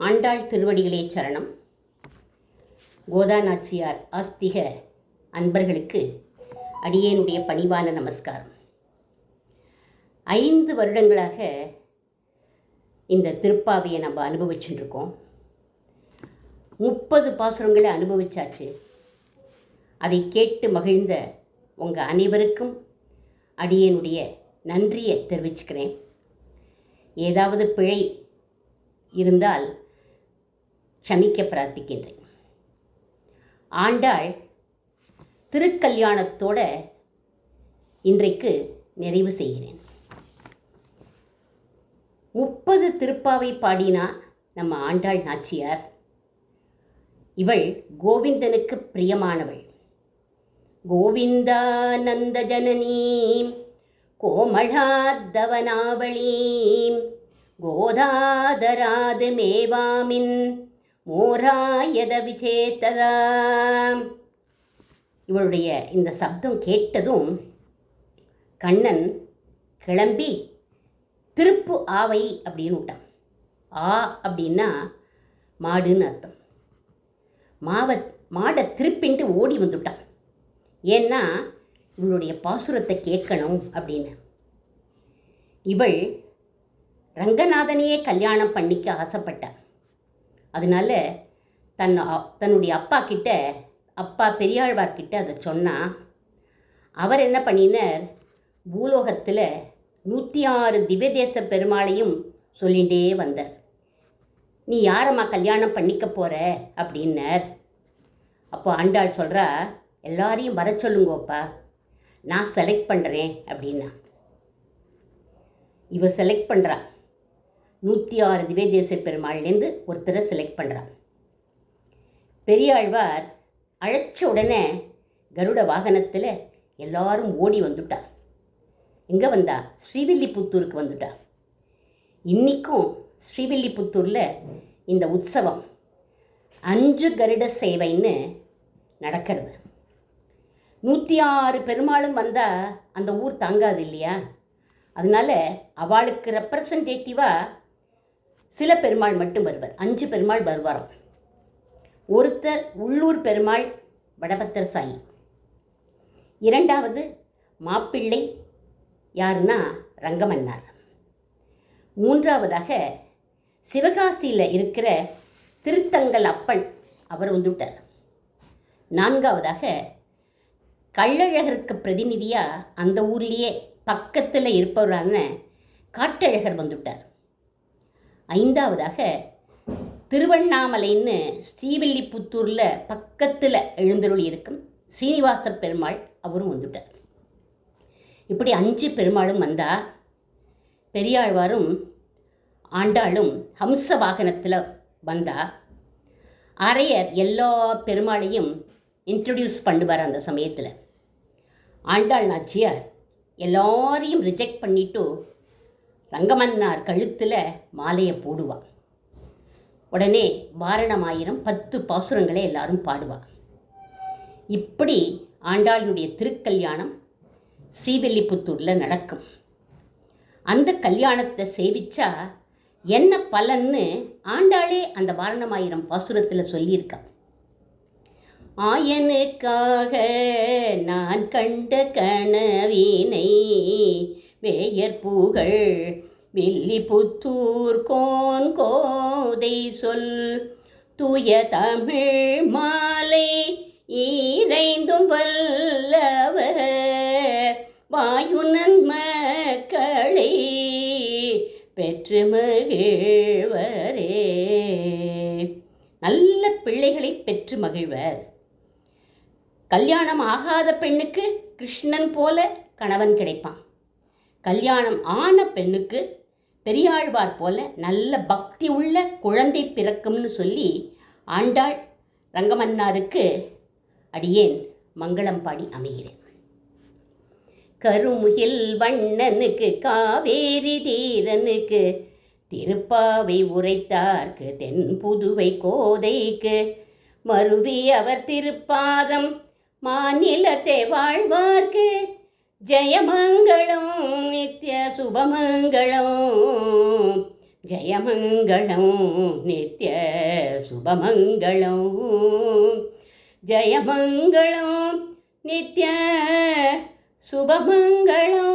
ஆண்டாள் திருவடிகளே சரணம். கோதா நாச்சியார் ஆஸ்திக அன்பர்களுக்கு அடியேனுடைய பணிவான நமஸ்காரம். ஐந்து வருடங்களாக இந்த திருப்பாவையை நம்ம அனுபவிச்சுட்டுருக்கோம். முப்பது பாசுரங்களை அனுபவிச்சாச்சு. அதை கேட்டு மகிழ்ந்த உங்கள் அனைவருக்கும் அடியேனுடைய நன்றியை தெரிவிச்சுக்கிறேன். ஏதாவது பிழை இருந்தால் க்ஷமிக்க பிரார்த்திக்கின்றேன். ஆண்டாள் திருக்கல்யாணத்தோட இன்றைக்கு நிறைவு செய்கிறேன். முப்பது திருப்பாவை பாடினா நம்ம ஆண்டாள் நாச்சியார். இவள் கோவிந்தனுக்கு பிரியமானவள். கோவிந்தானந்த ஜனனீம் கோமளாத்தவனாவளீம் கோதாதராது மேவாமின் மோராயத விஜேத்ததா இவளுடைய இந்த சப்தம் கேட்டதும் கண்ணன் கிளம்பி திருப்பு ஆவை அப்படின்னு விட்டான். ஆ அப்படின்னா மாடுன்னு அர்த்தம். மாவை மாடை திருப்பின்ட்டு ஓடி வந்துட்டான். ஏன்னா இவளுடைய பாசுரத்தை கேட்கணும் அப்படின்னு. இவள் ரங்கநாதனையே கல்யாணம் பண்ணிக்க ஆசைப்பட்டாள் அதனால தன் தன்னுடைய அப்பா கிட்ட அப்பா பெரியாழ்வார்கிட்ட அதை சொன்னால் அவர் என்ன பண்ணினார்? பூலோகத்தில் நூற்றி ஆறு திவ்யதேச பெருமாளையும் சொல்லிகிட்டே வந்தார். நீ யாரம்மா கல்யாணம் பண்ணிக்க போகிற அப்படின்னார். அப்போ ஆண்டாள் சொல்கிறா எல்லாரையும் வர சொல்லுங்கோப்பா நான் செலக்ட் பண்ணுறேன் அப்படின்னா. இவ செலக்ட் பண்ணுறா நூற்றி ஆறு திவ்யதேச பெருமாள்லேருந்து ஒருத்தரை செலக்ட் பண்ணுறான் பெரியாழ்வார் அழைச்ச உடனே கருட வாகனத்தில் எல்லாரும் ஓடி வந்துட்டா எங்கே வந்தா? ஸ்ரீவில்லிபுத்தூருக்கு வந்துட்டா. இன்றைக்கும் ஸ்ரீவில்லிபுத்தூரில் இந்த உற்சவம் அஞ்சு கருட சேவைன்னு நடக்கிறது. நூற்றி ஆறு பெருமாளும் வந்தால் அந்த ஊர் தாங்காது இல்லையா? அதனால அவளுக்கு ரெப்ரசன்டேட்டிவாக சில பெருமாள் மட்டும் வருவார். அஞ்சு பெருமாள் வருவாராம். ஒருத்தர் உள்ளூர் பெருமாள் வடபத்தர் சாயி. இரண்டாவது மாப்பிள்ளை யாருன்னா ரங்கமன்னார். மூன்றாவதாக சிவகாசியில் இருக்கிற திருத்தங்கல் அப்பன் அவர் வந்துவிட்டார். நான்காவதாக கள்ளழகருக்கு பிரதிநிதியாக அந்த ஊர்லேயே பக்கத்தில் இருப்பவரான காட்டழகர் வந்துவிட்டார். ஐந்தாவதாக திருவண்ணாமலைன்னு ஸ்ரீவில்லிபுத்தூரில் பக்கத்தில் எழுந்தருளி இருக்கும் சீனிவாச பெருமாள் அவரும் வந்துவிட்டார் இப்படி அஞ்சு பெருமாளும் வந்தா பெரியாழ்வாரும் ஆண்டாளும் ஹம்ச வாகனத்தில் வந்தா அரையர் எல்லா பெருமாளையும் இன்ட்ரடியூஸ் பண்ணுவார் அந்த சமயத்தில். ஆண்டாள் நாச்சியார் எல்லாரையும் ரிஜெக்ட் பண்ணிவிட்டு ரங்கமன்னார் கழுத்தில் மாலையை போடுவா. உடனே வாரணமாயிரம் பத்து பாசுரங்களை எல்லாரும் பாடுவா. இப்படி ஆண்டாளினுடைய திருக்கல்யாணம் ஸ்ரீவில்லிபுத்தூரில் நடக்கும். அந்த கல்யாணத்தை சேவிச்சா என்ன பலன்னு ஆண்டாளே அந்த வாரணமாயிரம் பாசுரத்தில் சொல்லியிருக்கா. ஆயனுக்காக நான் கண்ட கனவினை வேயற்பூகள் வில்லி புத்தூர் கோன் கோதை சொல் தூய தமிழ் மாலை ஈரைந்தும் வல்லவர் வாயு நன்மக்களை பெற்று மகிழ்வரே. நல்ல பிள்ளைகளை பெற்று மகிழ்வர். கல்யாணம் ஆகாத பெண்ணுக்கு கிருஷ்ணன் போல கணவன் கிடைப்பான். கல்யாணம் ஆன பெண்ணுக்கு பெரியாழ்வார் போல நல்ல பக்தி உள்ள குழந்தை பிறக்கும்னு சொல்லி ஆண்டாள் ரங்கமன்னாருக்கு அடியேன் மங்களம் பாடி அமைகிறேன். கருமுகில் வண்ணனுக்கு காவேரி தீரனுக்கு திருப்பாவை உரைத்தார்க்கு தென் புதுவை கோதைக்கு மருவி அவர் திருப்பாதம் மாநிலத்தை வாழ்வார்க்கு ಜಯ ಮಂಗಲಂ ನಿತ್ಯ ಶುಭ ಮಂಗಲಂ ಜಯ ಮಂಗಲಂ ನಿತ್ಯ ಶುಭ ಮಂಗಲಂ ಜಯ ಮಂಗಲಂ ನಿತ್ಯ ಶುಭ ಮಂಗಲಂ